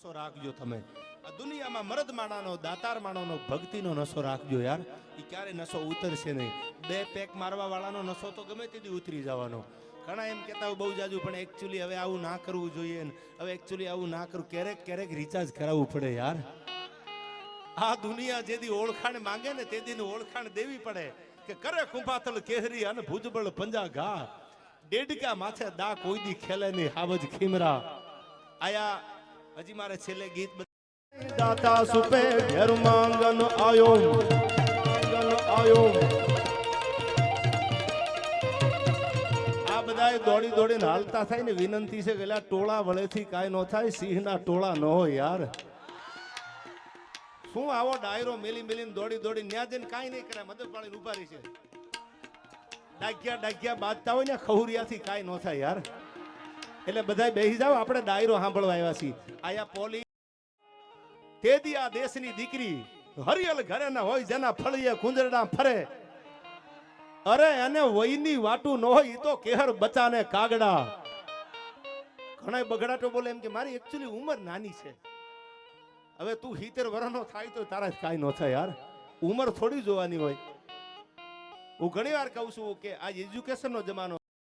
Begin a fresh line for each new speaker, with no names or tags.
નશો રાખજો તમે. આ દુનિયામાં મરદ માણાનો દાતાર માણાનો ભક્તિનો નશો રાખજો યાર. એ ક્યારે નશો ઉતરશે નહીં. બે પેક મારવા વાળાનો નશો તો ગમે તેથી ઉતરી જવાનો. ઘણા એમ કહેતા બહુ જાજુ, પણ એકચ્યુઅલી હવે આવું ના કરવું જોઈએ હવે એકચ્યુઅલી આવું ના કરવું ક્યારેક ક્યારેક રિચાર્જ કરાવવું પડે યાર. આ દુનિયા જેદી ઓળખાણ માંગે ને તે દીની ઓળખાણ દેવી પડે. કે કરે કુંભાથલ કેહરી અને ભુજબળ પંજા ઘા. ડેડકા માથે દા કોઈ દી ખેલે નહીં, હાવજ ખીમરા. આયા હજી મારે છેલ્લે ગીત દાતા સુપે ઘેર માંગન આયો આયો આ બધાય દોડી દોડીને હાલતા થાય ને, વિનંતી છે એલા ટોળા વળેથી કાંઈ ન થાય, સિંહના ટોળા ન હોય યાર. શું આવો ડાયરો મેલી મેલીને દોડી દોડી ન્યા જઈને કાંઈ નહીં કરે, મદદ પાડીને ઊભા રહી છે. ડાગ્યા ડાગ્યા બાંધતા હોય ને, ખહુરિયાથી કાંઈ ન થાય યાર. એટલે બધા બેસી જાઓ, આપણે ડાયરો સાંભળવા આવ્યા છીએ. આયા પોલી તેદી આ દેશની દીકરી હરિયલ ઘરે ના હોય, જેના ફળીએ કુંજરડા ફરે. અરે એને વયની વાટું ન હોય તો કેહર બચાને કાગડા. ઘણા બગડાટો બોલે એમ કે, મારી એકચ્યુઅલી ઉંમર નાની છે. હવે તું હિતેર વર્ષનો થાય તો તારા કાંઈ ન થાય યાર. ઉંમર થોડી જોવાની હોય. હું ઘણી વાર કહું છું કે આ એજ્યુકેશનનો જમાનો